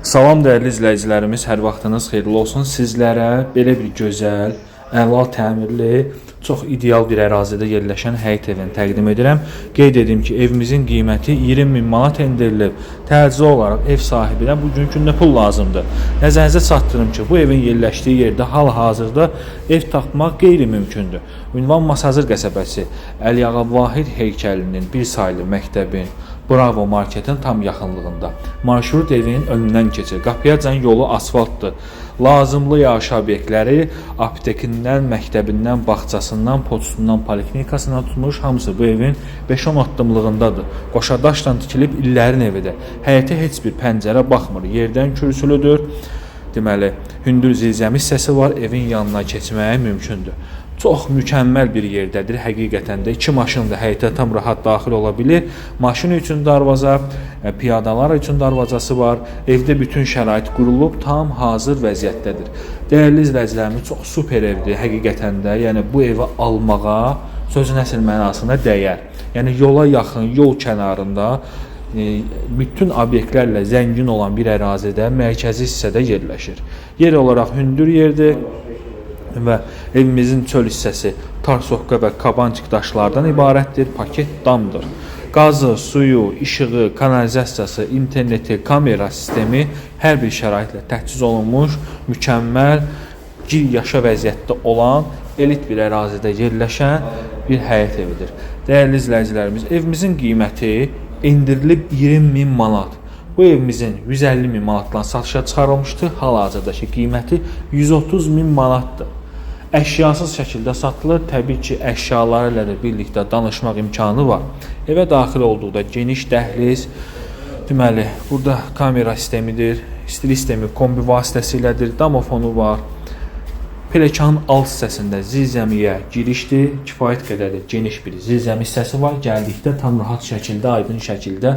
Salam dəyərli izləyicilərimiz, hər vaxtınız xeyirli olsun. Sizlərə belə bir gözəl, əla təmirli, çox ideal bir ərazidə yerləşən həyət evini təqdim edirəm. Qeyd edim ki, evimizin qiyməti 20 min manat endirilib. Təcili olaraq ev sahibinə bugünkü gündə pul lazımdır. Nəzərinizə çatdırım ki, bu evin yerləşdiyi yerdə hal-hazırda ev tapmaq qeyri-mümkündür. Ünvan Masazır qəsəbəsi Əliağa Vahid heykəlinin bir saylı məktəbin Bravo marketin tam yaxınlığında. Marşrut evinin önündən keçir. Qapıyacan yolu asfaltdır. Lazımlı yaşayış obyektləri aptekindən, məktəbindən, bağçasından, poçtundan, poliklinikasına tutmuş hamısı bu evin 5-10 addımlığındadır. Qoşadaşla tikilib illərin evidir. Həyətə heç bir pəncərə baxmır. Yerdən kürsülüdür. Deməli, hündür zirzəmi hissəsi var, evin yanına keçməyə mümkündür. Çox mükəmməl bir yerdədir. Həqiqətən də iki maşın da həyətə tam rahat daxil ola bilər. Maşın üçün darvaza, e, piyadalar üçün darvazası var. Evdə bütün şərait qurulub, tam hazır vəziyyətdədir. Dəyərli izləyicilərimiz, çox super evdir həqiqətən də. Yəni bu evi almağa sözün əsl mənasında dəyər. Yəni yola yaxın, yol kənarında e, bütün obyektlərlə zəngin olan bir ərazidə, mərkəzi hissədə yerləşir. Yer olaraq hündür yerdir və evimizin çöl hissəsi tarsoqqa və kabançıq daşlardan ibarətdir. Paket damdır. Qazı, suyu, işığı, kanalizasiyası, interneti, kamera sistemi hər bir şəraitlə təchiz olunmuş, mükəmməl, gir yaşa vəziyyətdə olan elit bir ərazidə yerləşən bir həyət evidir. Dəyərli izləyicilərimiz, evimizin qiyməti endirilib 20 min manat. Bu evimizin 150 min manatdan satışa çıxarılmışdı. Hal-hazırdakı qiyməti 130 min manatdır. Əşyasız şəkildə satılır. Təbii ki, əşyaları ilə də birlikdə danışmaq imkanı var. Evə daxil olduqda geniş dəhliz, deməli, burada kamera sistemidir, stil sistemi kombi vasitəsilədir, damofonu var. Pelekanın alt hissəsində zirzəmiyə girişdir. Kifayət qədər də geniş bir zirzəmi hissəsi var. Gəldikdə tam rahat şəkildə, aydın şəkildə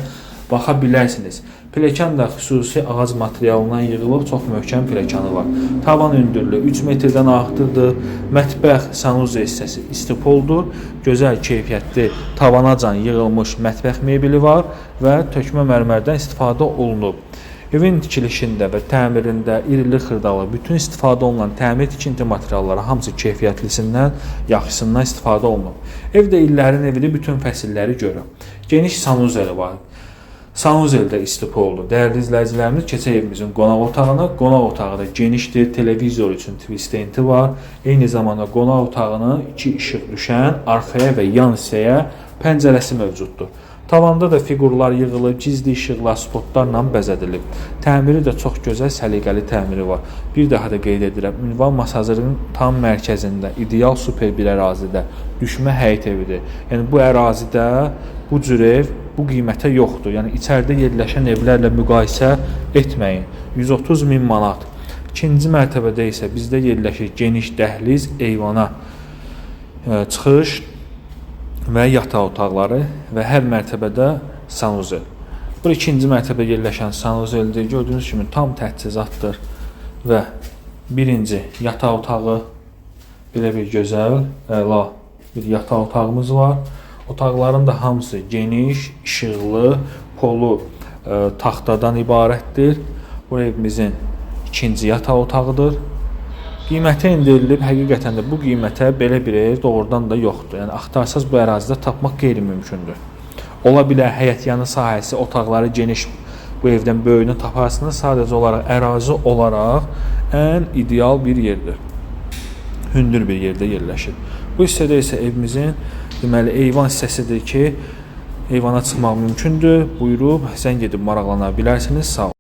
baxa bilərsiniz. Pelekan da xüsusi ağac materialından yığılıb, çox möhkəm pelekanı var. Tavan hündürlüyü 3 metrdən artıqdır. Mətbəx sanuze hissəsi istipoldur. Gözəl keyfiyyətli tavanacan yığılmış mətbəx mebeli var və tökmə mərmərdən istifadə olunub. Evin tikilişində və təmirində irili xırdalı bütün istifadə olunan təmir tikinti materialları hamısı keyfiyyətlisindən, yaxşısından istifadə olunub. Evdə illərin evidir, bütün fəsilləri görür. Geniş sanuzeli var. Sanuzel də istifa oldu. Dəyərli izləyicilərimiz, keçək evimizin qonaq otağına. Qonaq otağı da genişdir, televizor üçün twistenti var. Eyni zamanda qonaq otağının iki işıq düşən arxaya və yan hissəyə pəncərəsi mövcuddur. Tavanda da fiqurlar yığılıb, gizli işıqlar, spotlarla bəzədilib. Təmiri də çox gözəl, səliqəli təmiri var. Bir daha da qeyd edirəm, Ünvan Masazırın tam mərkəzində, ideal super bir ərazidə düşmə həyət evidir. Yəni bu ərazidə bu cür ev bu qiymətə yoxdur. Yəni içəridə yerləşən evlərlə müqayisə etməyin. 130 min manat. İkinci mərtəbədə isə bizdə yerləşir geniş dəhliz, eyvana e, çıxış və yataq otaqları və hər mərtəbədə sanuzel. Bu ikinci mərtəbədə yerləşən sanuzeldir. Gördüyünüz kimi tam təchizatdır və birinci yataq otağı belə bir gözəl, əla bir yataq otağımız var. Otaqların da hamısı geniş, işıqlı, polu e, taxtadan ibarətdir. Bu evimizin ikinci yataq otağıdır. Qiyməti endirilib, həqiqətən də bu qiymətə belə bir ev doğrudan da yoxdur. Yəni axtarsaz bu ərazidə tapmaq qeyri-mümkündür. Ola bilər həyət yanı sahəsi, otaqları geniş bu evdən böyüyünü taparsınız. Sadəcə olaraq ərazi olaraq ən ideal bir yerdir. Hündür bir yerdə yerləşir. Bu hissədə isə evimizin deməli eyvan hissəsidir ki, eyvana çıxmaq mümkündür. Buyurub zəng edib maraqlana bilərsiniz. Sağ olun.